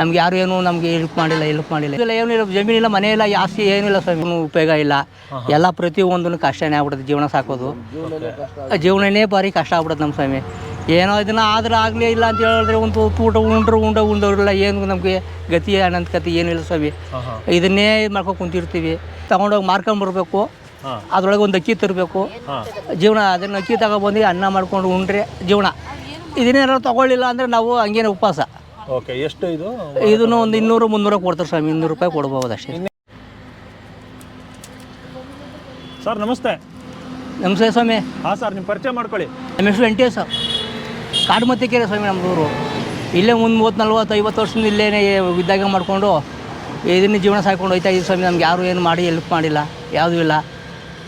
ನಮ್ಗೆ ಯಾರು ಏನು ನಮಗೆ ಹೆಲ್ಪ್ ಮಾಡಿಲ್ಲ ಹೆಲ್ಪ್ ಮಾಡಿಲ್ಲ. ಇಲ್ಲ ಏನಿಲ್ಲ ಜಮೀನಿಲ್ಲ ಮನೆ ಇಲ್ಲ ಜಾಸ್ತಿ ಏನಿಲ್ಲ ಸ್ವಾಮಿ. ಏನು ಉಪಯೋಗ ಇಲ್ಲ. ಎಲ್ಲ ಪ್ರತಿಯೊಂದನ್ನು ಕಷ್ಟನೇ ಆಗ್ಬಿಡುತ್ತೆ ಜೀವನ ಸಾಕೋದು. ಜೀವನನೇ ಭಾರಿ ಕಷ್ಟ ಆಗ್ಬಿಡುತ್ತೆ ನಮ್ಮ ಸ್ವಾಮಿ. ಏನೋ ಇದನ್ನ ಆದ್ರೆ ಆಗಲೇ ಇಲ್ಲ ಅಂತ ಹೇಳಿದ್ರೆ ಒಂದು ಊಟ ಉಂಡ್ರು ಉಂಡ ಉಂಡವ್ರಿಲ್ಲ ಏನು ನಮಗೆ ಗತಿ ಅನ್ನಂತ ಕತೆ ಏನಿಲ್ಲ ಸ್ವಾಮಿ. ಇದನ್ನೇ ಇದು ಮಾಡ್ಕೊಂಡು ಕುಂತಿರ್ತೀವಿ. ತಗೊಂಡೋಗಿ ಮಾರ್ಕೊಂಬರ್ಬೇಕು ಹಾಂ. ಅದ್ರೊಳಗೆ ಒಂದು ಅಕ್ಕಿ ತರಬೇಕು. ಜೀವನ ಅದನ್ನು ಅಕ್ಕಿ ತಗೊಬಂದು ಅನ್ನ ಮಾಡ್ಕೊಂಡು ಉಂಡ್ರೆ ಜೀವನ. ಇದನ್ನೇನಾದ್ರು ತಗೊಳ್ಳಿಲ್ಲ ಅಂದರೆ ನಾವು ಹಂಗೇನೆ ಉಪವಾಸ. ಓಕೆ ಎಷ್ಟು ಇದು? ಇದನ್ನು ಒಂದು ಇನ್ನೂರು ಮುನ್ನೂರು ಕೊಡ್ತಾರೆ ಸ್ವಾಮಿ ಇನ್ನೂರು ರೂಪಾಯಿ ಕೊಡ್ಬೋದು ಅಷ್ಟೇ. ಸರ್ ನಮಸ್ತೆ. ನಮಸ್ತೆ ಸ್ವಾಮಿ. ಹಾಂ ಸರ್ ನಿಮ್ಮ ಪರಿಚಯ ಮಾಡ್ಕೊಳ್ಳಿ. ನಮ್ಮ ಹೆಸರು ವೆಂಕಟೇಶ್ ಕಾಡುಮತ್ತಿಕೆರೆ ಸ್ವಾಮಿ ನಮ್ಮದೂರು ಇಲ್ಲೇ ಒಂದು ಮೂವತ್ತು ನಲ್ವತ್ತು ಐವತ್ತು ವರ್ಷದಿಂದ ಇಲ್ಲೇ ಇದ್ದಾಗ ಮಾಡಿಕೊಂಡು ಇದನ್ನೇ ಜೀವನ ಸಾಕೊಂಡು ಹೋಯ್ತಾ ಇದ್ದೀವಿ ಸ್ವಾಮಿ. ನಮ್ಗೆ ಯಾರು ಏನು ಮಾಡಿ ಹೆಲ್ಪ್ ಮಾಡಿಲ್ಲ ಯಾವುದೂ ಇಲ್ಲ.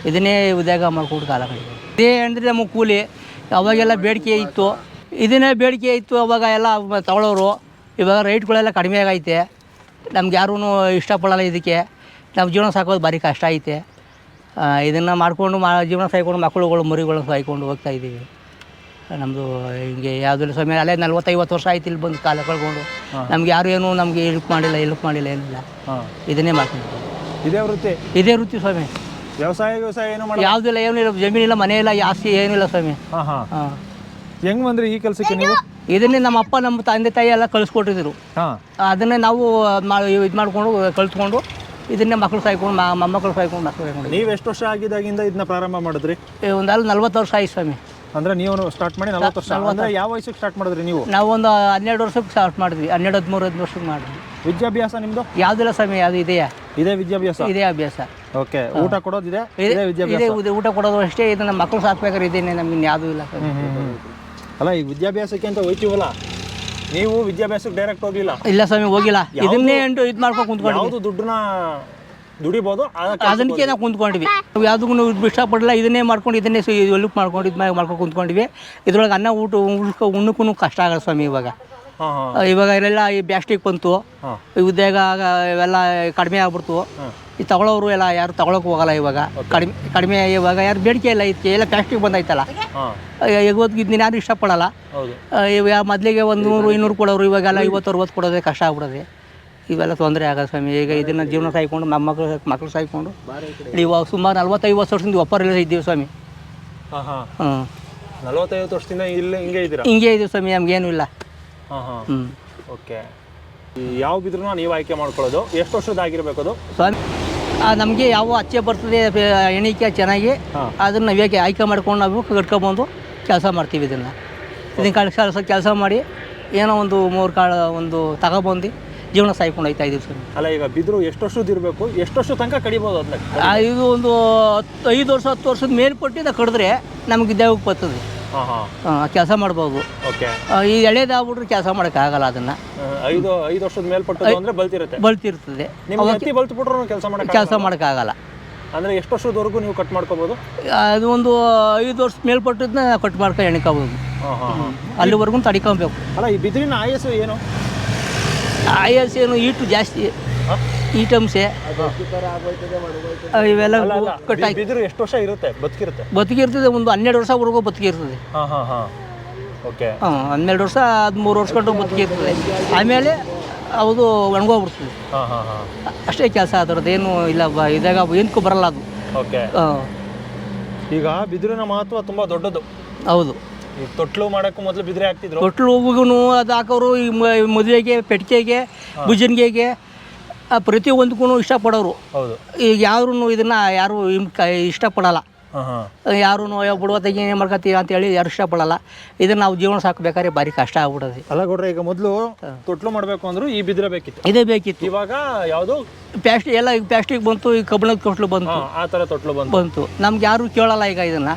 ಇದನ್ನೇ ಉದ್ಯೋಗ ಮಾಡ್ಕೊಂಡು ಕಾಲ ಕಡೆ ಇದೇ ಅಂದರೆ ನಮಗೆ ಕೂಲಿ. ಅವಾಗೆಲ್ಲ ಬೇಡಿಕೆ ಇತ್ತು. ಇದನ್ನೇ ಬೇಡಿಕೆ ಇತ್ತು ಅವಾಗ ಎಲ್ಲ ತಗೊಳ್ಳೋರು. ಇವಾಗ ರೈಟ್ಗಳೆಲ್ಲ ಕಡಿಮೆ ಆಗೈತೆ. ನಮ್ಗೆ ಯಾರೂ ಇಷ್ಟಪಡಲ್ಲ ಇದಕ್ಕೆ. ನಮ್ಮ ಜೀವನ ಸಾಕೋದು ಭಾರಿ ಕಷ್ಟ ಐತೆ. ಇದನ್ನು ಮಾಡಿಕೊಂಡು ಮಾ ಜೀವನ ಸಾಯ್ಕೊಂಡು ಮಕ್ಕಳುಗಳು ಮರಿಗಳು ಸಾಯ್ಕೊಂಡು ಹೋಗ್ತಾ ಇದ್ದೀವಿ. ನಮ್ಮದು ಹಿಂಗೆ ಯಾವುದಿಲ್ಲ ಸ್ವಾಮಿ. ಅಲ್ಲೇ ನಲ್ವತ್ತೈವತ್ತು ವರ್ಷ ಆಯ್ತು ಇಲ್ಲಿ ಬಂದು ಕಾಲ ಕಳ್ಕೊಂಡು. ನಮ್ಗೆ ಯಾರು ಏನು ನಮಗೆ ಹೆಲ್ಪ್ ಮಾಡಿಲ್ಲ ಹೆಲ್ಪ್ ಮಾಡಿಲ್ಲ ಏನಿಲ್ಲ. ಇದನ್ನೇ ಮಾಡ್ಕೊಂಡು ಇದೇ ವೃತ್ತಿ? ಇದೇ ವೃತ್ತಿ ಸ್ವಾಮಿ. ವ್ಯವಸಾಯ ವ್ಯವಸಾಯ ಏನು ಮಾಡಿ ಯಾವುದಿಲ್ಲ ಏನಿಲ್ಲ ಜಮೀನಿಲ್ಲ ಮನೆ ಇಲ್ಲ ಆಸ್ತಿ ಏನಿಲ್ಲ ಸ್ವಾಮಿ. ಹಾಂ. ಹಾಂ. ಹೆಂಗ್ ಬಂದ್ರಿ ಈ ಕೆಲಸಕ್ಕೆ ನೀವು? ಇದನ್ನೇ ನಮ್ಮ ಅಪ್ಪ ನಮ್ಮ ತಂದೆ ತಾಯಿ ಎಲ್ಲ ಕಳಿಸ್ಕೊಟ್ಟಿದ್ರು. ಹಾಂ. ಅದನ್ನೇ ನಾವು ಇದು ಮಾಡಿಕೊಂಡು ಕಲ್ತ್ಕೊಂಡು ಇದನ್ನೇ ಮಕ್ಕಳು ಸಾಯ್ಕೊಂಡು ಮ- ಮೊಮ್ಮಕ್ಕಳು ಸಾಯ್ಕೊಂಡು ಮಕ್ಕಳು ಸಾಯ್ಕೊಂಡು. ನೀವು ಎಷ್ಟು ವರ್ಷ ಆಗಿದಾಗಿಂದ ಇದನ್ನ ಪ್ರಾರಂಭ ಮಾಡಿದ್ರಿ? ಒಂದು ಅಲ್ಲಿ ನಲ್ವತ್ತು ವರ್ಷ ಆಯ್ತು ಸ್ವಾಮಿ. ಅಂದ್ರೆ ನೀವು ಸ್ಟಾರ್ಟ್ ಮಾಡಿ ನಲ್ವತ್ತು ವರ್ಷ. ಅಂದ್ರೆ ಯಾವ ವಯಸ್ಸಿಗೆ ಸ್ಟಾರ್ಟ್ ಮಾಡಿದ್ರಿ ನೀವು? ನಾವು ಒಂದು ಹನ್ನೆರಡು ವರ್ಷಕ್ಕೆ ಸ್ಟಾರ್ಟ್ ಮಾಡಿದ್ವಿ. ಹನ್ನೆರಡು ಹದಿಮೂರು ಹದಿಮೂರು ವರ್ಷಕ್ಕೆ ಮಾಡಿದ್ವಿ. ವಿದ್ಯಾಭ್ಯಾಸ ನಿಮ್ದು? ಯಾವುದಿಲ್ಲ ಸ್ವಾಮಿ ಅದು ಇದೆಯಾ? ಇದೇ ವಿದ್ಯಾಭ್ಯಾಸ? ಇದೇ ಅಭ್ಯಾಸ. ಓಕೆ ಊಟ ಕೊಡೋದಿದೆ ಇದೆ? ಇದೇ ವಿದ್ಯಾಭ್ಯಾಸ? ಇದೇ ಊಟ- ಕೊಡೋದು ಅಷ್ಟೇ ಇದನ್ನ ನಮ್ಮ ಮಕ್ಕಳು ಸಾಕ್ಬೇಕಾದ್ರೆ ಇದೇನೆ ನಮ್ಗೆ ಯಾವುದೂ ಇಲ್ಲ ಸ್ವಾಮಿ. ಹ್ಮ್, ಹ್ಮ್, ಹ್ಮ್. ಅಲ್ಲ ಈ ವಿದ್ಯಾಭ್ಯಾಸಕ್ಕೆ ಅಂತ ಹೋಯ್ತೀವಲ್ಲ ನೀವು ವಿದ್ಯಾಭ್ಯಾಸಕ್ಕೆ ಡೈರೆಕ್ಟ್ ಹೋಗಿಲ್ಲ ಇಲ್ಲ ಸ್ವಾಮಿ ಹೋಗಿಲ್ಲ. ಇದನ್ನೇ ಎಂಟು ಇದು ಮಾಡ್ಕೊಂಡು ಕುಂತ್ಕೊಂಡು ಯಾವುದು ದುಡ್ಡನ್ನ ದುಡಿಬೋದು ಅದಕ್ಕೆ ಅದಕ್ಕೆ ನಾವು ಕುಂತ್ಕೊಂಡಿವಿ ನಾವು ಯಾವುದಕ್ಕೂ ಇದು ಇಷ್ಟಪಡಲ್ಲ ಇದನ್ನೇ ಮಾಡ್ಕೊಂಡು ಇದನ್ನೇ ಎಲ್ಪ್ ಮಾಡ್ಕೊಂಡು ಇದು ಮಾಡ್ಕೊಂಡು ಕುಂತ್ಕೊಂಡ್ವಿ ಇದ್ರೊಳಗೆ ಅನ್ನ ಊಟ ಉಳ್ಕೊ ಉಣ್ಣಕ್ಕೂ ಕಷ್ಟ ಆಗಲ್ಲ ಸ್ವಾಮಿ ಇವಾಗ. ಇವಾಗ ಇಲ್ಲೆಲ್ಲ ಈ ಬ್ಯಾಸ್ಟಿಕ್ ಬಂತು. ಈ ಉದ್ಯೋಗ ಇವೆಲ್ಲ ಕಡಿಮೆ ಆಗ್ಬಿಡ್ತು. ಈ ತಗೊಳ್ಳೋರು ಎಲ್ಲ ಯಾರು ತಗೊಳಕ್ ಹೋಗಲ್ಲ ಇವಾಗ. ಕಡಿಮೆ ಕಡಿಮೆ ಇವಾಗ ಯಾರು ಬೇಡಿಕೆ ಇಲ್ಲ ಇದಕ್ಕೆ ಎಲ್ಲ ಪ್ಲಾಸ್ಟಿಕ್ ಬಂದೈತಲ್ಲ. ಈಗ ಇವತ್ತು ಇದನ್ನ ಯಾರು ಇಷ್ಟಪಡಲ್ಲ. ಇವಾಗ ಮೊದಲಿಗೆ ಒಂದು ನೂರು ಇನ್ನೂರು ಕೊಡೋರು ಇವಾಗೆಲ್ಲ ಐವತ್ತು ಅರವತ್ತು ಕೊಡೋದೇ ಕಷ್ಟ ಆಗ್ಬಿಡೋದೆ. ಇವೆಲ್ಲ ತೊಂದರೆ ಆಗಲ್ಲ ಸ್ವಾಮಿ. ಈಗ ಇದನ್ನ ಜೀವನ ಸಾಯ್ಕೊಂಡು ಮೊಮ್ಮಕ್ಕಳು ಮಕ್ಕಳು ಸಾಯ್ಕೊಂಡು ಇವಾಗ ಸುಮಾರು ನಲ್ವತ್ತೈವತ್ತು ವರ್ಷದಿಂದ ಒಪ್ಪರಲ್ಲೇ ಇದ್ದೀವಿ ಸ್ವಾಮಿ. ಹಾಂ ನಲವತ್ತೈವತ್ತು ವರ್ಷದಿಂದ ಇಲ್ಲೇ ಹಿಂಗೆ ಇದ್ದೀರಾ? ಹಿಂಗೆ ಇದೀವಿ ಸ್ವಾಮಿ ನಮ್ಗೇನು ಇಲ್ಲ. ಹಾಂ ಹಾಂ. ಹ್ಞೂ ಓಕೆ. ಯಾವ ಬಿದ್ರೂ ನೀವು ಆಯ್ಕೆ ಮಾಡ್ಕೊಳ್ಳೋದು. ಎಷ್ಟು ವರ್ಷದಾಗಿರ್ಬೇಕು ಅದು? ಸ್ವಾಮಿ ನಮಗೆ ಯಾವ ಅಚ್ಚೆ ಬರ್ತದೆ ಎಣಿಕೆ ಚೆನ್ನಾಗಿ ಅದನ್ನ ನಾವೇಕೆ ಆಯ್ಕೆ ಮಾಡ್ಕೊಂಡು ನಾವು ಕಟ್ಕೊಬಂದು ಕೆಲಸ ಮಾಡ್ತೀವಿ ಇದನ್ನು. ಇದನ್ನ ಕೆಲಸ ಕೆಲಸ ಮಾಡಿ ಏನೋ ಒಂದು ಮೂರು ಕಾಳು ಒಂದು ತಗೊಬಂದು ಜೀವನ ಸಾಯ್ಕೊಂಡು ಹೋಗ್ತಾ ಇದೀವಿ ಸರ್ ಅಲ್ಲ ಈಗ ಬಿದ್ರು ಎಷ್ಟು ವರ್ಷದ ಇರಬೇಕು? ಎಷ್ಟು ವರ್ಷ ತನಕ ಕಡಿಬೋದು ಅದನ್ನ? ಇದು ಒಂದು ಹತ್ತು ಐದು ವರ್ಷ ಹತ್ತು ವರ್ಷದ ಮೇಲ್ಪಟ್ಟಿದ ಕಡಿದ್ರೆ ನಮಗೆ ದೇವಕ್ಕೆ ಬರ್ತದೆ. ಕೆಲಸ ಮಾಡ್ಬೋದು. ಓಕೆ. ಈ ಎಳೆದಾಗ್ಬಿಟ್ರೆ ಕೆಲಸ ಮಾಡೋಕ್ಕಾಗಲ್ಲ ಅದನ್ನು. ಐದು ಐದು ವರ್ಷದ ಮೇಲ್ಪಟ್ಟದ್ದು ಅಂದ್ರೆ ಬಲ್ತಿರುತ್ತೆ. ಬಲ್ತಿರ್ತದೆ. ನಿಮ್ಗೆ ಅತಿ ಬಲ್ತು ಬಿಟ್ರು ಕೆಲಸ ಮಾಡಕ್ ಕೆಲಸ ಮಾಡೋಕ್ಕಾಗಲ್ಲ? ಅಂದ್ರೆ ಎಷ್ಟು ವರ್ಷದವರೆಗೂ ನೀವು ಕಟ್ ಮಾಡ್ಕೋಬಹುದು ಅದು ಒಂದು ಐದು ವರ್ಷ ಮೇಲ್ಪಟ್ಟದನ್ನ ಕಟ್ ಮಾಡ್ಕೊಂಡು ಎಣ್ಕೋಬೋದು. ಅಲ್ಲಿವರೆಗೂ ತಡಿಕೋಬೇಕು. ಅಲ್ಲ ಈ ಬಿದಿರಿನ ಆಯಸ್ಸು ಏನು? ಆಯಸ್ ಏನು? ಈಟು ಜಾಸ್ತಿ. ಹಾಂ? ಈಟಂಸೆ ಇವೆಲ್ಲ ಬಿದಿರು ಎಷ್ಟು ವರ್ಷ ಇರುತ್ತೆ? ಬದುಕಿರುತ್ತೆ? ಬದುಕಿರ್ತದೆ ಒಂದು ಹನ್ನೆರಡು ವರ್ಷವರೆಗೂ ಬದುಕಿರ್ತದೆ. ಹಾಂ ಹಾಂ ಹಾಂ. ಓಕೆ. ಹಾಂ ಹನ್ನೆರಡು ವರ್ಷ ಹದಿಮೂರು ವರ್ಷ ಗಂಟು ಬದುಕಿರ್ತದೆ. ಆಮೇಲೆ ಅದು ಒಣಗೋಗ್ಬಿಡ್ತದೆ. ಹಾಂ ಹಾಂ ಹಾಂ. ಅಷ್ಟೇ ಕೆಲಸ ಅದರದ್ದು ಏನು ಇಲ್ಲ ಇದಾಗ ಏನಕ್ಕೂ ಬರಲ್ಲ ಅದು. ಈಗ ಬಿದಿರಿನ ಮಹತ್ವ ತುಂಬಾ ದೊಡ್ಡದು. ಹೌದು. ತೊಟ್ಲು ಮಾಡಕ್ಕೂ ಮೊದಲು ಬಿದಿರೆ ಆಗ್ತಿದ್ರು. ತೊಟ್ಲು ಹೂವಿಗೂ ಅದು ಹಾಕೋರು ಈ ಮದುವೆಗೆ ಪೆಟ್ಟಿಗೆಗೆ ಭುಜನ್ಗೆಗೆ ಪ್ರತಿಯೊಂದಕ್ಕೂ ಇಷ್ಟಪಡೋರು. ಹೌದು. ಈಗ ಯಾರು ಇದನ್ನು ಯಾರು ಕ- ಇಷ್ಟಪಡಲ್ಲ. ಹಾಂ ಯಾರು ಬಿಡುವ ತೆಗಿ ಮಾಡ್ಕೊತೀವಿ ಅಂತೇಳಿ ಯಾರು ಇಷ್ಟಪಡಲ್ಲ. ಇದನ್ನು ನಾವು ಜೀವನ ಸಾಕಬೇಕಾದ್ರೆ ಭಾರಿ ಕಷ್ಟ ಆಗ್ಬಿಡೋದು. ಅಲ್ಲ ಕೊಡ್ರಿ ಈಗ ಮೊದಲು ತೊಟ್ಲು ಮಾಡಬೇಕು ಅಂದ್ರು ಈ ಬಿದ್ರೆ ಬೇಕಿತ್ತು. ಇದೇ ಬೇಕಿತ್ತು. ಇವಾಗ ಯಾವುದು? ಪ್ಲಾಸ್ಟಿಕ್ ಎಲ್ಲ ಈಗ ಪ್ಲಾಸ್ಟಿಕ್ ಬಂತು ಈಗ ಕಬ್ಬಿಣದ ತೊಟ್ಲು ಬಂತು. ಆ ಥರ ತೊಟ್ಲು ಬಂತು. ಬಂತು. ನಮ್ಗೆ ಯಾರು ಕೇಳಲ್ಲ ಈಗ ಇದನ್ನು.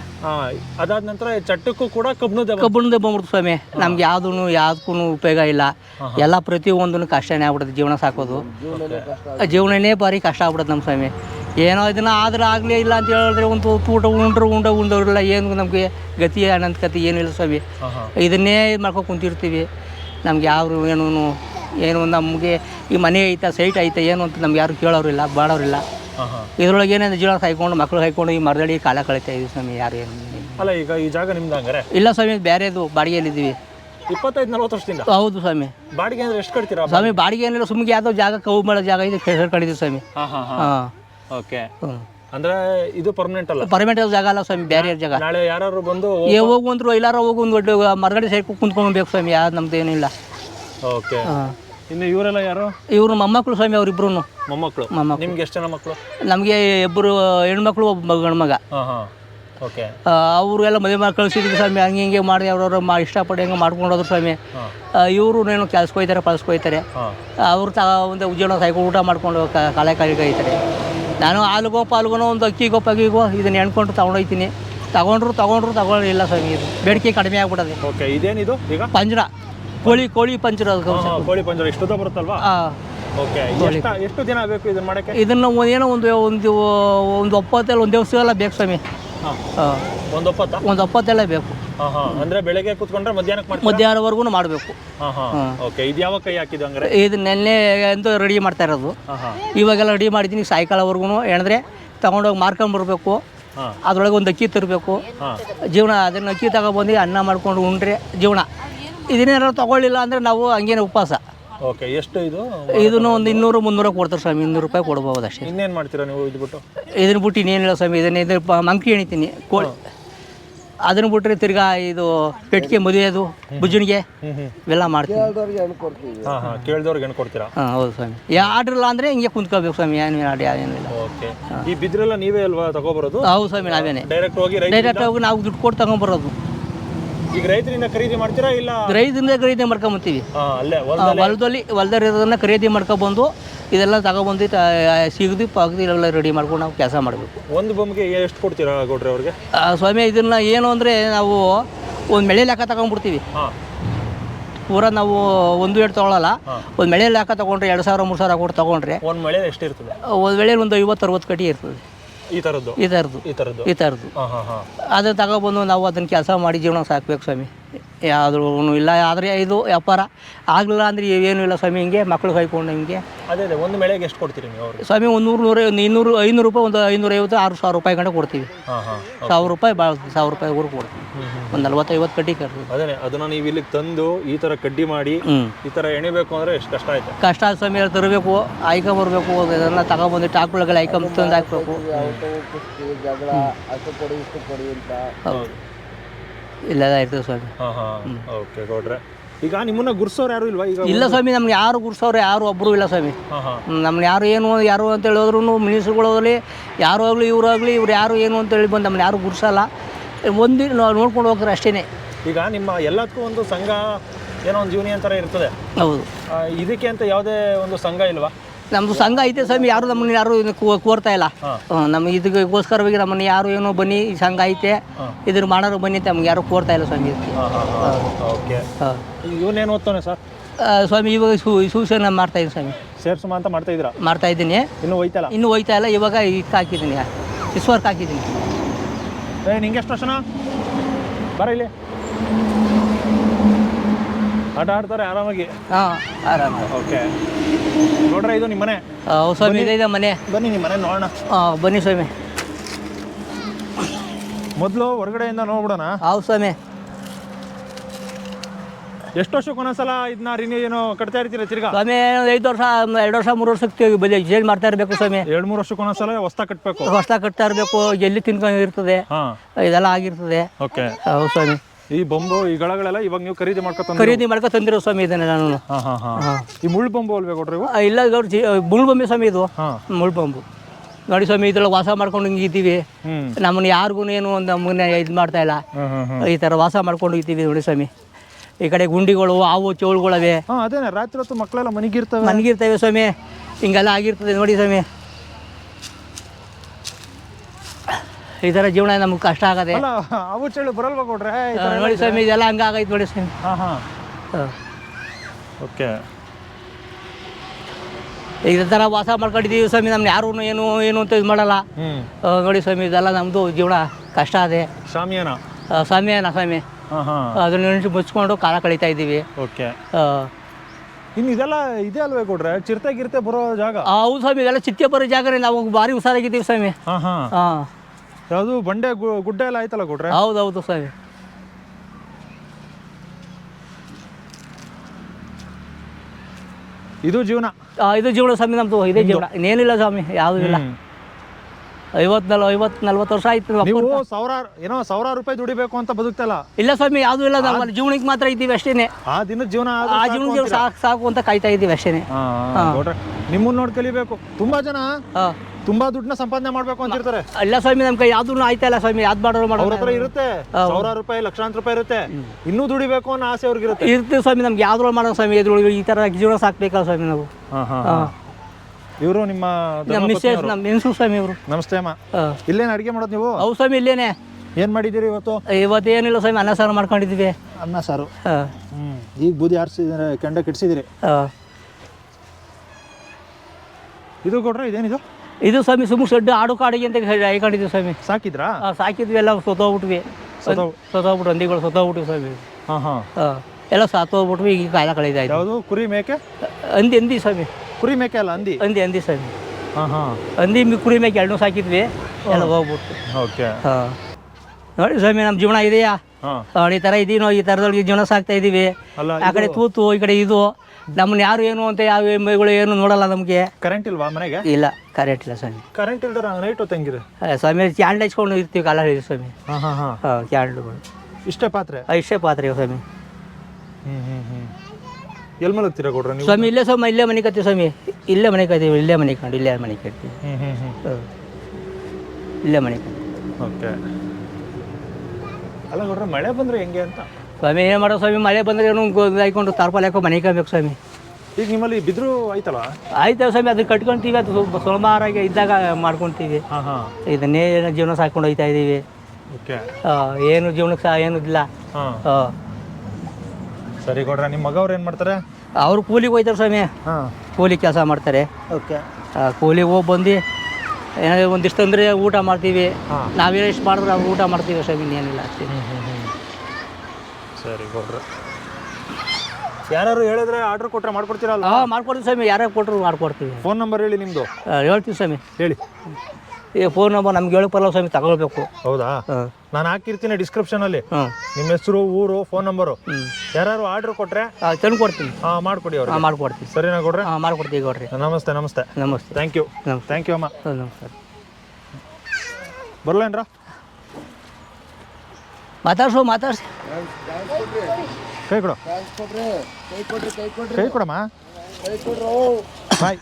ಅದಾದ ನಂತರ ಚಟ್ಟಕ್ಕೂ ಕೂಡ ಕಬ್ಬಿಣದ ಕಬ್ಬಿಣದ ಬಂದ್ಬಿಡ್ತು ಸ್ವಾಮಿ. ನಮ್ಗೆ ಯಾವ್ದು ಯಾವ್ದಕ್ಕೂ ಉಪಯೋಗ ಇಲ್ಲ. ಎಲ್ಲ ಪ್ರತಿಯೊಂದನ್ನು ಕಷ್ಟನೇ ಆಗ್ಬಿಡುತ್ತೆ ಜೀವನ ಸಾಕೋದು. ಜೀವನನೇ ಭಾರಿ ಕಷ್ಟ ಆಗ್ಬಿಡುತ್ತೆ ನಮ್ಮ ಸ್ವಾಮಿ. ಏನೋ ಇದನ್ನ ಆದ್ರೆ ಆಗಲೇ ಇಲ್ಲ ಅಂತ ಹೇಳಿದ್ರೆ ಒಂದು ಊಟ ಉಂಡ್ರು ಉಂಡ ಉಂಡವ್ರಲ್ಲ ಏನು ನಮಗೆ ಗತಿ ಅನಂತ ಕತೆ ಏನಿಲ್ಲ ಸ್ವಾಮಿ. ಇದನ್ನೇ ಇದು ಮಾಡ್ಕೊಂಡು ಕುಂತಿರ್ತೀವಿ. ನಮ್ಗೆ ಯಾರು ಏನೂ ಏನು ನಮಗೆ ಈ ಮನೆ ಐತಾ ಸೈಟ್ ಐತೆ ಏನು ಅಂತ ನಮ್ಗೆ ಯಾರು ಕೇಳೋರಿಲ್ಲ ಬಾಡೋರಿಲ್ಲ ಇದ್ರೊಳಗೆ ಏನೇನು ಜೀವನ ಸಾಯ್ಕೊಂಡು ಮಕ್ಳು ಹಾಯ್ಕೊಂಡು ಈ ಮರದಡಿ ಕಾಲ ಕಳೀತಾ ಇದೀವಿ ಸ್ವಾಮಿ ಯಾರು ಏನು ಅಲ್ಲ ಈಗ ಈ ಜಾಗ ನಿಮ್ದು ಹಂಗಾರೆ? ಇಲ್ಲ ಸ್ವಾಮಿ ಬೇರೆದು ಬಾಡಿಗೆಯಲ್ಲಿದ್ದೀವಿ ಇಪ್ಪತ್ತೈದು ನಲ್ವತ್ತು ವರ್ಷದಿಂದ? ಹೌದು ಸ್ವಾಮಿ. ಬಾಡಿಗೆ ಅಂದ್ರೆ ಎಷ್ಟು ಕಟ್ತೀರಾ? ಸ್ವಾಮಿ ಬಾಡಿಗೆ ಏನಿಲ್ಲ ಸುಮ್ಗೆ ಯಾವುದೋ ಜಾಗ ಕವು ಮಾಡೋ ಜಾಗ ಇದೆ ಕಳಿದ್ವಿ ಕಡಿದೀವಿ ಸ್ವಾಮಿ ಹಾ ಹಾಂ. ಓಕೆ. ಅಂದ್ರೆ ಇದು ಪರ್ಮನೆಂಟ್ ಅಲ್ಲ? ಪರ್ಮನೆಂಟ್ ಜಾಗ ಅಲ್ಲ ಸ್ವಾಮಿ ಬೇರೆ ಜಾಗ. ನಾಳೆ ಯಾರು ಬಂದು ಏ ಹೋಗು ಅಂದ್ರು ಎಲ್ಲಾರ ಹೋಗು ಒಂದು ದೊಡ್ಡ ಮರಗಡೆ ಸೈಡ್ ಕುಂತ್ಕೊಂಡ್ಬೇಕು ಸ್ವಾಮಿ ಯಾರು ನಮ್ದು ಏನಿಲ್ಲ ಓಕೆ ಇನ್ನು ಇವರೆಲ್ಲ ಯಾರು? ಇವರು ಮೊಮ್ಮಕ್ಕಳು ಸ್ವಾಮಿ ಅವ್ರಿಬ್ರು ಮೊಮ್ಮಕ್ಕಳು ನಿಮ್ಗೆ ಎಷ್ಟು ಜನ ಮಕ್ಕಳು ನಮಗೆ ಇಬ್ಬರು ಹೆಣ್ಮಕ್ಳು ಒಬ್ಬ ಗಂಡ್ಮಗ ಓಕೆ. ಅವ್ರಿಗೆಲ್ಲ ಮದುವೆ ಮಾಡಿ ಕಳಿಸಿದ್ವಿ ಸ್ವಾಮಿ ಹಂಗೆ ಹಿಂಗೆ ಮಾಡಿ ಅವ್ರವ್ರು ಮಾ ಇಷ್ಟಪಟ್ಟು ಹೆಂಗೆ ಮಾಡ್ಕೊಂಡು ಹೋದ್ರು ಸ್ವಾಮಿ. ಇವರು ಏನೋ ಕೆಲ್ಸಕ್ಕೆ ಹೋಯ್ತಾರೆ ಪಲ್ಸ್ಗೆ ಹೋಯ್ತಾರೆ ಹಾ. ಅವ್ರು ತ ಒಂದು ಉಜ್ಜೀವನ ಸಾಯ್ಕೊಂಡು ಊಟ ಮಾಡ್ಕೊಂಡು ಕಾಲ ಕಾಯಿ ಕಾಯ್ತಾರೆ ನಾನು ಹಾಲುಗೋ ಪಾಲ್ಗೋನೋ ಒಂದು ಅಕ್ಕಿಗೋ ಗೋ ಇದನ್ನ ಎಣ್ಕೊಂಡು ತೊಗೊಂಡೋಯ್ತೀನಿ. ತಗೊಂಡ್ರು ತಗೊಂಡ್ರು ತಗೊಂಡಿಲ್ಲ ಸ್ವಾಮಿ ಇದು ಬೇಡಿಕೆ ಕಡಿಮೆ ಆಗ್ಬಿಡೋದು. ಓಕೆ ಇದೇನಿದು ಈಗ? ಪಂಜರ. ಕೋಳಿ ಕೋಳಿ ಪಂಜರ ಅದು ಕೋಳಿ ಪಂಜರ ಎಷ್ಟು ಬರುತ್ತಲ್ವಾ? ಹಾಂ. ಓಕೆ ಎಷ್ಟು ದಿನ ಬೇಕು ಇದನ್ನ ಮಾಡಕ್ಕೆ? ಇದನ್ನು ಒಂದ್- ಏನೋ ಒಂದು ಒಂದು ಒಂದು ಒಪ್ಪತ್ತಲ್ಲಿ ಒಂದು ದಿವಸ ಎಲ್ಲ ಬೇಕು ಸ್ವಾಮಿ. ಒಂದು ಒಪ್ಪತ್ತ? ಒಂದು ಒಪ್ಪತ್ತೆಲ್ಲ ಬೇಕು. ಅಂದ್ರೆ ಬೆಳಗ್ಗೆ ಕುತ್ಕೊಂಡ್ರೆ ಮಧ್ಯಾಹ್ನಕ್ಕೆ ಮಾಡ್ತೀರಾ? ಮಧ್ಯಾಹ್ನವರೆಗೂ ಮಾಡಬೇಕು. ಓಕೆ ಇದು ಯಾವ ಕೈ ಹಾಕಿದ್ದು ಹಂಗಾರೆ? ಇದು ನೆನ್ನೆ ಎಂದು ರೆಡಿ ಮಾಡ್ತಾ ಇರೋದು. ಇವಾಗೆಲ್ಲ ರೆಡಿ ಮಾಡಿದ್ದೀನಿ ಸಾಯಂಕಾಲವರೆಗೂ ಏನಂದ್ರೆ ತಗೊಂಡೋಗಿ ಮಾರ್ಕೊಂಡ್ಬರ್ಬೇಕು ಅದ್ರೊಳಗೆ ಒಂದು ಅಕ್ಕಿ ತರಬೇಕು. ಜೀವನ ಅದನ್ನು ಅಕ್ಕಿ ತಗೊಬಂದು ಅನ್ನ ಮಾಡ್ಕೊಂಡು ಉಂಡ್ರೆ ಜೀವನ. ಇದನ್ನೇನಾದ್ರು ತಗೊಳ್ಳಿಲ್ಲ ಅಂದರೆ ನಾವು ಹಂಗೇನೆ ಉಪವಾಸ. ಓಕೆ ಎಷ್ಟು ಇದು? ಇದನ್ನು ಒಂದು ಇನ್ನೂರು ಮುನ್ನೂರು ಕೊಡ್ತಾರೆ ಸ್ವಾಮಿ ಇನ್ನೂರು ರೂಪಾಯಿ ಕೊಡ್ಬೋದು ಅಷ್ಟೇ. ಇನ್ನೇನು ಮಾಡ್ತೀರಾ ನೀವು ಇದು ಬಿಟ್ಟು? ಇದನ್ನ ಬಿಟ್ಟು ಇನ್ನೇನಿಲ್ಲ ಸ್ವಾಮಿ ಇದನ್ನ ಇದ್ರ ಮಂಕಿ ಎಣಿತೀನಿ. ಕೋಳಿ ಅದನ್ನು ಬಿಟ್ಟರೆ ತಿರ್ಗಾ ಇದು ಪೆಟ್ಟಿಗೆ ಮದುವೆದು ಹ್ಮ್ ಇವೆಲ್ಲ ಮಾಡ್ತೀವಿ ಹಾ ಹಾ ಕೇಳ್ದವ್ರಿಗೆ ಏನು ಕೊಡ್ತೀರಾ? ಹಾಂ ಹೌದು ಸ್ವಾಮಿ. ಯಾ ಆರ್ಡ್ರ್ ಇಲ್ಲ ಅಂದರೆ ಹಿಂಗೆ ಕುಂತ್ಕೋಬೇಕು ಸ್ವಾಮಿ ಏನು ಆಡಿ ಏನಿಲ್ಲ. ಓಕೆ. ಈ ಬಿದ್ರೆಲ್ಲ ನೀವೇ ಅಲ್ವಾ ತಗೋಬರೋದು? ಹೌದು ಸ್ವಾಮಿ ನಾವೇನೆ. ಡೈರೆಕ್ಟ್ ಹೋಗಿ ಡೈರೆಕ್ಟ್ ಹೋಗಿ ನಾವು ದುಡ್ಡು ಕೊಟ್ಟು ತಗೊಂಬರೋದು. ಈಗ ರೈತರಿಂದ ಖರೀದಿ ಮಾಡ್ತೀರಾ ಇಲ್ಲ? ರೈತರಿಂದ ಖರೀದಿ ಮಾಡ್ಕೊಂಬತ್ತೀವಿ ಹಾ ಅಲ್ಲೇ ಹೊಲ ಹೊಲದಲ್ಲಿ? ಹೊಲದಲ್ಲಿರೋದನ್ನ ಖರೀದಿ ಮಾಡ್ಕೊಬಂದು ಇದೆಲ್ಲ ತಗೊಬಂದು ಸಿಗದಿ ಪಗದಿ ಎಲ್ಲ ರೆಡಿ ಮಾಡ್ಕೊಂಡು ನಾವು ಕೆಲಸ ಮಾಡಬೇಕು. ಒಂದು ಬೊಮ್ಮಿಗೆ ಎಷ್ಟು ಕೊಡ್ತೀರಾ ಗೌಡ್ರೆ ಅವ್ರಿಗೆ? ಸ್ವಾಮಿ ಇದನ್ನ ಏನು ಅಂದರೆ ನಾವು ಒಂದು ಮಳೆ ಲೆಕ್ಕ ತಗೊಂಡ್ಬಿಡ್ತೀವಿ ಹಾ. ಪೂರ ನಾವು ಒಂದು ಎರಡು ತಗೊಳ್ಳಲ್ಲ ಒಂದು ಮಳೆ ಲೆಕ್ಕ ತಗೊಂಡ್ರೆ ಎರಡು ಸಾವಿರ ಮೂರು ಸಾವಿರ ಕೊಟ್ಟು ತಗೊಂಡ್ರೆ ಒಂದ್ ಮಳೆ ಎಷ್ಟಿರ್ತದೆ? ಒಂದು ವೇಳೆ ಒಂದು ಐವತ್ತು ಅರವತ್ತು ಕಟ್ಟಿ ಇರ್ತದೆ. ಈ ತರದ್ದು? ಈ ಥರದ್ದು ಈ ತರದ್ದು. ಈ ಥರದ್ದು ಹಾ ಅದನ್ನ ತಗೊಬಂದು ನಾವು ಅದನ್ನ ಕೆಲಸ ಮಾಡಿ ಜೀವನ ಸಾಕ್ಬೇಕು ಸ್ವಾಮಿ. ಯಾವ್ದು ಇಲ್ಲ ಆದರೆ ಇದು ವ್ಯಾಪಾರ. ಆಗಲಿಲ್ಲ ಅಂದರೆ ಏನೂ ಇಲ್ಲ ಸ್ವಾಮಿ ಹಿಂಗೆ ಮಕ್ಕಳು ಕೈಕೊಂಡು ಹಿಂಗೆ. ಅದೇ ಅದೇ ಒಂದು ಮೇಳೆಗೆ ಎಷ್ಟು ಕೊಡ್ತೀರಿ ನೀವು ಅವ್ರಿಗೆ? ಸ್ವಾಮಿ ಒಂದು ನೂರು ನೂರ ಒಂದು ಇನ್ನೂರು ಐನೂರು ರೂಪಾಯಿ ಒಂದು ಐನೂರೈವತ್ತು ಆರು ಸಾವಿರ ರೂಪಾಯಿ ಗಂಟೆ ಕೊಡ್ತೀವಿ. ಹಾ ಹಾ ಸಾವಿರ ರೂಪಾಯಿ ಭಾಳ ಸಾವಿರ ಊರು ಕೊಡ್ತೀವಿ. ಒಂದು ನಲ್ವತ್ತೈವತ್ತು ಕಟ್ಟಿ ಕಟ್ತೀವಿ. ಅದೇ ಅದನ್ನ ನೀವು ಇಲ್ಲಿಗೆ ತಂದು ಈ ತರ ಕಡ್ಡಿ ಮಾಡಿ ಈ ತರ ಎಣಿಬೇಕು ಅಂದ್ರೆ ಎಷ್ಟು ಕಷ್ಟ ಆಯ್ತು? ಕಷ್ಟ ಆದ ಸಮಯ ತರಬೇಕು ಆಯ್ಕೆ ಬರಬೇಕು ಅದೆಲ್ಲ ತಗೊಬಂದು ಟಾಕ್ಗಳಿಗೆ ಐಕಮ್ ತಂದು ಹಾಕ್ಬೇಕು. ಹೌದು. ಇಲ್ಲದ ಇರ್ತದೆ ಸ್ವಾಮಿ. ಹಾ ಹಾ. ಓಕೆ ಗೌಡ್ರೆ. ಈಗ ನಿಮ್ಮನ್ನ ಗುರ್ಸೋರು ಯಾರು ಇಲ್ವಾ? ಈಗ ಇಲ್ಲ ಸ್ವಾಮಿ ನಮ್ಗೆ ಯಾರು ಗುರ್ಸೋರು ಯಾರು ಒಬ್ಬರು ಇಲ್ಲ ಸ್ವಾಮಿ. ಹಾ ಹಾ. ನಮ್ಗೆ ಯಾರು ಏನು ಯಾರು ಅಂತ ಹೇಳಿದ್ರು ಮಿನಿಸ್ಟ್ರುಗಳಾಗಲಿ ಯಾರು ಆಗಲಿ ಇವ್ರು ಆಗಲಿ ಇವ್ರು ಯಾರು ಏನು ಅಂತ ಹೇಳಿ ಬಂದು ನಮ್ಮನ್ನ ಯಾರು ಗುರ್ಸಲ್ಲ. ಒಂದು ನೋಡ್ಕೊಂಡು ಹೋಗ್ತಾರೆ ಅಷ್ಟೇ ಈಗ ನಿಮ್ಮ ಎಲ್ಲದಕ್ಕೂ ಒಂದು ಸಂಘ ಏನೋ ಒಂದು ಯೂನಿಯನ್ ತರ ಇರ್ತದೆ. ಹೌದು. ಆ, ಇದಕ್ಕೆ ಅಂತ ಯಾವುದೇ ಒಂದು ಸಂಘ ಇಲ್ವಾ? ನಮ್ಮದು ಸಂಘ ಐತೆ ಸ್ವಾಮಿ ಯಾರು ನಮ್ಮನ್ನ ಯಾರು ಇನ್ನು ಕೋ- ಕೋರ್ತಾ ಇಲ್ಲ. ಹ್ಮ್, ನಮ್ಗೆ ಇದಕ್ಕೋಸ್ಕರವಾಗಿ ನಮ್ಮನ್ನ ಯಾರು ಏನೋ ಬನ್ನಿ ಈ ಸಂಘ ಐತೆ. ಇದ್ರ ಮಾಡೋರು ಬನ್ನಿ ಅಂತ ನಮ್ಗೆ ಯಾರು ಕೋರ್ತಾ ಇಲ್ಲ ಸ್ವಾಮಿ ಇದಕ್ಕೆ. ಓಕೆ. ಹಾಂ. ಇವನೇನು ಓದ್ತಾನೆ ಸರ್? ಸ್ವಾಮಿ ಇವಾಗ ಸು ಮಾಡ್ತಾ ಇದ್ದೀನಿ ಸ್ವಾಮಿ. ಸೇರ್ಸುಮ ಅಂತ ಮಾಡ್ತಾ ಇದ್ದೀರಾ? ಮಾಡ್ತಾ ಇದ್ದೀನಿ. ಇನ್ನೂ ಹೋಯ್ತಲ್ಲ ಇನ್ನು ಹೋಯ್ತಾ ಇಲ್ಲ ಇವಾಗ ಇದಕ್ಕೆ ಹಾಕಿದ್ದೀನಿ. ಇಸ್ವರ್ಕ್ ಹಾಕಿದ್ದೀನಿ. ಏ ನಿಂಗೆ ಎಷ್ಟು ವರ್ಷನ? ಬರ ಇಲ್ಲಿ. ಆಟ ಆಡ್ತಾರೆ ಆರಾಮಾಗಿ? ಹಾಂ ಆರಾಮ. ಓಕೆ. ನೋಡ್ರೆ ಇದು ನಿಮ್ಮ ಮನೆ ಹೌದು ಸ್ವಾಮಿ ಇದೆ ಇದೆ ಮನೆ. ಬನ್ನಿ ನಿಮ್ಮ ಮನೆ ನೋಡೋಣ. ಹಾಂ ಬನ್ನಿ ಸ್ವಾಮಿ. ಮೊದಲು ಹೊರಗಡೆಯಿಂದ ನೋಡ್ಬಿಡೋಣ. ಹೌದು ಸ್ವಾಮಿ. ಎಷ್ಟು ವರ್ಷಕ್ಕೆ ಒಂದೊಂದ್ಸಲ ಇದನ್ನ ರಿನ್ಯೂ ಏನು ಕಟ್ತಾ ಇರ್ತೀರ ತಿರ್ಗಾ? ಸ್ವಾಮಿ ಒಂದು ಐದು ವರ್ಷ ಎರಡು ವರ್ಷ ಮೂರು ವರ್ಷಕ್ಕೆ ಬಲಿ ಚೇಂಜ್ ಮಾಡ್ತಾ ಇರಬೇಕು ಸ್ವಾಮಿ. ಎರಡು ಮೂರು ವರ್ಷಕ್ಕೆ ಒಂದೊಂದ್ಸಲ ಹೊಸ್ತಾ ಕಟ್ಟಬೇಕು ಹೊಸ ಕಟ್ತಾ ಇರಬೇಕು ಎಲ್ಲಿ ತಿನ್ಕೊಂಡಿರ್ತದೆ ಹಾಂ. ಇದೆಲ್ಲ ಆಗಿರ್ತದೆ. ಓಕೆ. ಹೌದು ಸ್ವಾಮಿ. ಈ ಬೊಂಬು ಈ ಗಳಗಳೆಲ್ಲ ಇವಾಗ ನೀವು ಖರೀದಿ ಮಾಡ್ಕೊತ ಖರೀದಿ ಮಾಡ್ಕೊ ತಂದಿರೋ ಸ್ವಾಮಿ ಇದನ್ನ ನಾನು. ಈ ಮುಳ್ಳು ಬೊಂಬು ಅಲ್ವೇ ಕೊಡ್ರಿ ಇವು? ಆ, ಇಲ್ಲ ಗೌಡ್ರ ಜಿ ಬೊಂಬೆ ಸ್ವಾಮಿ ಇದು. ಮುಳ್ಳು ಮುಳ್ಬಂಬು ನೋಡಿ ಸ್ವಾಮಿ ಇದ್ರೊಳಗೆ ವಾಸ ಮಾಡ್ಕೊಂಡು ಹಿಂಗೆ ಇದ್ದೀವಿ. ನಮ್ಮನ್ನ ಯಾರಿಗೂ ಏನು ಒಂದು ನಮ್ಮನ್ನ ಇದು ಮಾಡ್ತಾ ಇಲ್ಲ. ಈ ಥರ ವಾಸ ಮಾಡ್ಕೊಂಡು ಇದ್ದೀವಿ ನೋಡಿ ಸ್ವಾಮಿ. ಈ ಕಡೆ ಗುಂಡಿಗಳು ಹಾವು ಚೌಳುಗಳವೆ. ಅದೇ ಅದೇನೆ ರಾತ್ರಿ ಹೊತ್ತು ಮಕ್ಕಳೆಲ್ಲ ಮನೆಗಿರ್ತವೆ? ಮನಗಿರ್ತವೆ ಸ್ವಾಮಿ. ಹಿಂಗೆಲ್ಲ ಆಗಿರ್ತದೆ ನೋಡಿ ಸ್ವಾಮಿ. ಈ ಥರ ಜೀವನ ನಮ್ಗೆ ಕಷ್ಟ ಆಗದೆ. ಅಲ್ಲ ಅವು ಚಳಿ ಬರಲ್ವಾ ಕೊಡ್ರೆ ನೋಡಿ ಸ್ವಾಮಿ ಇದೆಲ್ಲ ಹಂಗಾಗೈತೆ ನೋಡಿ ಸ್ವಾಮಿ. ಹಾಂ ಹಾಂ. ಹಾಂ. ಓಕೆ. ಇದರ ಥರ ವಾಸ ಮಾಡ್ಕೊಂಡಿದ್ದೀವಿ ಸ್ವಾಮಿ ನಮ್ಗೆ ಯಾರು ಏನು ಏನು ಅಂತ ಇದು ಮಾಡಲ್ಲ. ನೋಡಿ ಸ್ವಾಮಿ ಇದೆಲ್ಲ ನಮ್ಮದು ಜೀವನ ಕಷ್ಟ ಅದೇ. ಸ್ವಾಮಿಯನ? ಸ್ವಾಮಿಯನ ಸ್ವಾಮಿ? ಅದನ್ನ ನೆನೆಸಿ ಮುಚ್ಕೊಂಡು ಕಾಲ ಕಳೀತಾ ಇದ್ದೀವಿ. ಓಕೆ. ಇನ್ನು ಇದೆಲ್ಲ ಇದೆ ಅಲ್ವೇ ಕೊಡ್ರೆ ಚಿರತೆ ಗಿರ್ತೆ ಬರೋ ಜಾಗ? ಹೌದು ಸ್ವಾಮಿ ಇದೆಲ್ಲ ಚಿತ್ತೆ ಬರೋ ಜಾಗನೇ. ನಾವು ಭಾರಿ ಹುಷಾರಾಗಿದ್ದೀವಿ ಸ್ವಾಮಿ. ಹಾಂ ಹಾಂ. ಯಾವುದು ಬಂಡೆ ಗು- ಗುಡ್ಡ ಎಲ್ಲ ಆಯ್ತಲ್ಲ ಕೊಟ್ರೆ ಹೌದು ಸ್ವಾಮಿ ಇದು ಜೀವನ? ಇದು ಜೀವನ ಸ್ವಾಮಿ ನಮ್ದು ಇದೇ ಜೀವನ. ಇನ್ನೇನಿಲ್ಲ ಸ್ವಾಮಿ ಯಾವುದೂ ಇಲ್ಲ. ಹ್ಮ್. ಐವತ್ ನಲ್ ಐವತ್ ನಲ್ವತ್ತು ವರ್ಷ ಆಯ್ತು ನೀವು ಅಪ್ಪನ. ಸಾವಿರಾರು ಏನೋ ಸಾವಿರಾರು ರೂಪಾಯಿ ದುಡಿಬೇಕು ಅಂತ ಬದುಕ್ತಲ್ಲ? ಇಲ್ಲ ಸ್ವಾಮಿ ಯಾವುದೂ ಇಲ್ಲ. ನಮ್ಮ ಜೀವನಕ್ಕೆ ಮಾತ್ರ ಇದ್ದೀವಿ ಅಷ್ಟೇನೆ. ಆ ದಿನದ ಜೀವನ ಆ ಜೀವನ ಅಂತೀರಾ? ಸಾಕು ಸಾಕು ಅಂತ ಕಾಯ್ತಾ ಇದೀವಿ ಅಷ್ಟೇನೆ. ಹಾ, ನಿಮ್ಮನ್ನ ನೋಡಿ ಕಲಿಬೇಕು. ತುಂಬಾ ಜನ ಹಾ. ತುಂಬಾ ದುಡ್ಡನ್ನ ಸಂಪಾದನೆ ಮಾಡ್ಬೇಕು ಅಂತಿರ್ತಾರೆ ಇಲ್ಲ ಸ್ವಾಮಿ ನಮ್ಮ ಕೈ ಯಾವ್ದು ಆಯ್ತಾ ಇಲ್ಲ ಸ್ವಾಮಿ ಯಾವ್ದು ಮಾಡೋರು ಮಾಡೋ ಹತ್ರ ಇರುತ್ತೆ ಸಾವಿರಾರು ರೂಪಾಯಿ ಲಕ್ಷಾಂತರ ರೂಪಾಯಿ ಇರುತ್ತೆ. ಇನ್ನೂ ದುಡಿಬೇಕು ಅನ್ನೋ ಆಸೆ ಅವ್ರಿಗಿರುತ್ತೆ ಇರ್ತೀವಿ ಸ್ವಾಮಿ ನಮ್ಗೆ ಯಾವ್ದು ಮಾಡೋ ಸ್ವಾಮಿ ಎದುರು ಈ ತರ ಜೀವನ ಸಾಕ್ಬೇಕಲ್ಲ ಸ್ವಾಮಿ ನಾವು. ಇವರು ನಿಮ್ಮ ನಮ್ಮ ಮಿಸ್ಸೆಸ್. ನಮ್ಮ ಮೆನ್ಸು ಸ್ವಾಮಿ ಇವರು. ನಮಸ್ತೆ ಅಮ್ಮ. ಇಲ್ಲೇನು ಅಡಿಗೆ ಮಾಡೋದು ನೀವು? ಹೌದು ಸ್ವಾಮಿ ಇಲ್ಲೇನೆ. ಏನ್ ಮಾಡಿದ್ದೀರಿ ಇವತ್ತು? ಇವತ್ತು ಏನಿಲ್ಲ ಸ್ವಾಮಿ ಅನ್ನ ಸಾರು ಮಾಡ್ಕೊಂಡಿದ್ದೀವಿ ಅನ್ನ ಸಾರು. ಹ್ಮ್. ಈಗ ಬೂದಿ ಆರಿಸಿದ್ರೆ ಕೆಂಡ ಕೆಡಿಸಿದಿರಿ. ಇದು ಕೊಟ್ರೆ ಇದೇನಿದು? ಇದು ಸ್ವಾಮಿ ಸುಮ್ಮ ಶೆಡ್ ಆಡು ಕಾಡಿಗೆ ಅಂತ ಹೈಕೊಂಡಿದ್ವಿ ಸ್ವಾಮಿ. ಸಾಕಿದ್ರಾ? ಆ, ಸಾಕಿದ್ವಿ ಎಲ್ಲ ಸೋತೋಗ್ಬಿಟ್ವಿ ಸತ್ತೋಗ್- ಸೊತೋಗ್ಬಿಟ್ಟು ಹಂದಿಗಳು ಸೋತೋಗ್ಬಿಟ್ವಿ ಸ್ವಾಮಿ. ಹಾ ಹಾ. ಎಲ್ಲ ಸಾತೋಗ್ಬಿಟ್ವಿ ಈಗ ಕಾಲ ಕಳೆದಾಯ್ತು. ಯಾವುದು? ಕುರಿ ಮೇಕೆ? ಹಂದಿ ಹಂದಿ ಸ್ವಾಮಿ. ಕುರಿ ಮೇಕೆ ಅಲ್ಲ ಅಂದಿ ಹಂದಿ ಹಂದಿ ಸ್ವಾಮಿ. ಹಾ ಹಾ. ಹಂದಿ ಮಿ- ಕುರಿ ಮೇಕೆ ಎರಡನ್ನೂ ಸಾಕಿದ್ವಿ. ಎಲ್ಲ ಹೋಗ್ಬಿಟ್ಟು ಓಕೆ. ಹಾಂ. ನೋಡಿ ಸ್ವಾಮಿ ನಮ್ಮ ಜೀವನ ಇದೆಯಾ? ಹಾ. ನೋಡಿ, ಈ ಥರ ಇದೀವಿ ನಾವು ಈ ಥರದೊಳಗೆ ಜೀವನ ಸಾಕ್ತಾ ಇದ್ದೀವಿ ಆ ಕಡೆ ತೂತು ಈ ಕಡೆ ಇದು. ನಮ್ಮನ್ನ ಯಾರು ಏನು ಅಂತ ಯಾವ ಮೈಗಳು ಏನು ನೋಡಲ್ಲ ನಮಗೆ. ಕರೆಂಟ್ ಇಲ್ವಾ ಮನೆಗೆ? ಇಲ್ಲ ಕರೆಂಟ್ ಇಲ್ಲ ಸ್ವಾಮಿ. ಕರೆಂಟ್ ಇಲ್ದರ ನೈಟ್ ಹೊತ್ತಂಗಿರಿ ಆ, ಸ್ವಾಮಿ ಕ್ಯಾಂಡ್ ಹಚ್ಕೊಂಡು ಇರ್ತೀವಿ ಕಾಲ ಹೇಳಿ ಸ್ವಾಮಿ. ಹಾ ಕ್ಯಾಂಡ್ಗಳು ಇಷ್ಟೇ ಪಾತ್ರೆ? ಇಷ್ಟೇ ಪಾತ್ರೆ ಸ್ವಾಮಿ. ಹ್ಮ್ ಹ್ಮ್ ಹ್ಮ್. ಎಲ್ಲಿ ಮಲಗ್ತೀರಾ ಕೊಡ್ರ ನೀವು? ಸ್ವಾಮಿ ಇಲ್ಲೇ ಸ್ವಾಮಿ ಇಲ್ಲೇ ಮನೆ ಕತ್ತೀವಿ ಸ್ವಾಮಿ. ಇಲ್ಲೇ ಮನೆ ಕತ್ತೀವಿ ಇಲ್ಲೇ ಮನೆ ಕಂಡು ಇಲ್ಲೇ ಮನೆ ಕಟ್ತೀವಿ. ಇಲ್ಲೇ ಮನೆ ಕಂಡು ಓಕೆ. ಅಲ್ಲ ನೋಡ್ರಿ ಮಳೆ ಬಂದ್ರೆ ಹೆಂಗೆ ಅಂತ? ಸ್ವಾಮಿ ಏನು ಮಾಡೋ ಸ್ವಾಮಿ? ಮಳೆ ಬಂದ್ರೆ ಏನು ಹಾಕೊಂಡು ತಾರ್ಪಾಲ್ ಹಾಕೋ ಮನೆ ಕಾಯ್ಬೇಕು ಸ್ವಾಮಿ. ಈಗ ನಿಮ್ಮಲ್ಲಿ ಬಿದ್ರು ಆಯ್ತಲ್ಲ? ಆಯ್ತು ಸ್ವಾಮಿ ಅದು ಕಟ್ಕೊಂತೀವಿ ಅದು ಸೋಮವಾರಾಗೆ ಇದ್ದಾಗ ಮಾಡ್ಕೊತೀವಿ. ಇದನ್ನೇ ಜೀವನ ಸಾಕೊಂಡು ಹೋಗ್ತಾ ಇದ್ದೀವಿ ಏನು ಜೀವನಕ್ಕೆ ಸಹ ಏನು ಇಲ್ಲ. ಹಾ. ಸರಿ ಕೊಡ್ರ ನಿಮ್ಮ ಮಗವ್ರು ಏನ್ ಮಾಡ್ತಾರೆ? ಅವ್ರು ಕೂಲಿಗೆ ಹೋಯ್ತಾರೆ ಸ್ವಾಮಿ. ಕೂಲಿ ಕೆಲಸ ಮಾಡ್ತಾರೆ. ಓಕೆ. ಕೂಲಿಗೆ ಹೋಗಿ ಬಂದು ಒಂದಿಷ್ಟು ಅಂದರೆ ಊಟ ಮಾಡ್ತೀವಿ. ಹಾ. ನಾವೇನು ಎಷ್ಟು ಮಾಡಿದ್ರೆ ಅವ್ರು ಊಟ ಮಾಡ್ತೀವಿ ಸ್ವಾಮಿ ಇನ್ನೇನಿಲ್ಲ ಅಷ್ಟೇ. ಸರಿ ಕೊಡ್ರ ಯಾರು ಹೇಳಿದ್ರೆ ಆರ್ಡರ್ ಕೊಟ್ಟರೆ ಮಾಡ್ಕೊಡ್ತೀರಲ್ಲ ಹಾಂ ಮಾಡ್ಕೊಡ್ತೀವಿ ಸ್ವಾಮಿ. ಯಾರ್ಯಾರು ಕೊಟ್ಟರು ಮಾಡ್ಕೊಡ್ತೀವಿ. ಫೋನ್ ನಂಬರ್ ಹೇಳಿ ನಿಮ್ಮದು ಹೇಳ್ತೀವಿ ಸ್ವಾಮಿ. ಹೇಳಿ. ಈ ಫೋನ್ ನಂಬರ್ ನಮ್ಗೆ ಹೇಳಿ ಬರಲ್ಲ ಸ್ವಾಮಿ ತಗೊಳ್ಬೇಕು. ಹೌದಾ? ಹಾಂ. ನಾನು ಹಾಕಿರ್ತೀನಿ ಡಿಸ್ಕ್ರಿಪ್ಷನ್ ಅಲ್ಲಿ. ನಿಮ್ಮ ಹೆಸರು ಊರು ಫೋನ್ ನಂಬರು ಯಾರು ಆರ್ಡರ್ ಕೊಟ್ರೆ ತಂದು ಕೊಡ್ತೀನಿ. ಹಾಂ ಮಾಡಿಕೊಡಿ ಅವ್ರಿಗೆ. ಹಾಂ ಮಾಡ್ಕೊಡ್ತೀನಿ. ಸರಿನಾ ಕೊಡ್ರೆ ಹಾಂ ಮಾಡ್ಕೊಡ್ತೀವಿ ಕೊಡ್ರಿ ನಮಸ್ತೆ ನಮಸ್ತೆ. ನಮಸ್ತೆ. ಥ್ಯಾಂಕ್ ಯು ನಮಸ್ತೆ. ಥ್ಯಾಂಕ್ ಯು ಅಮ್ಮ. ನಮಸ್ತೆ. ನಮಸ್ಕಾರ ಬರ್ಲೇನ್ರ ಮಾತಾಡ್ಸು ಮಾತಾಡ್ಸಿ. ಕೈ ಕೊಡು. ಕೈ ಕೊಡಮ್ಮ. ಬಾಯ್.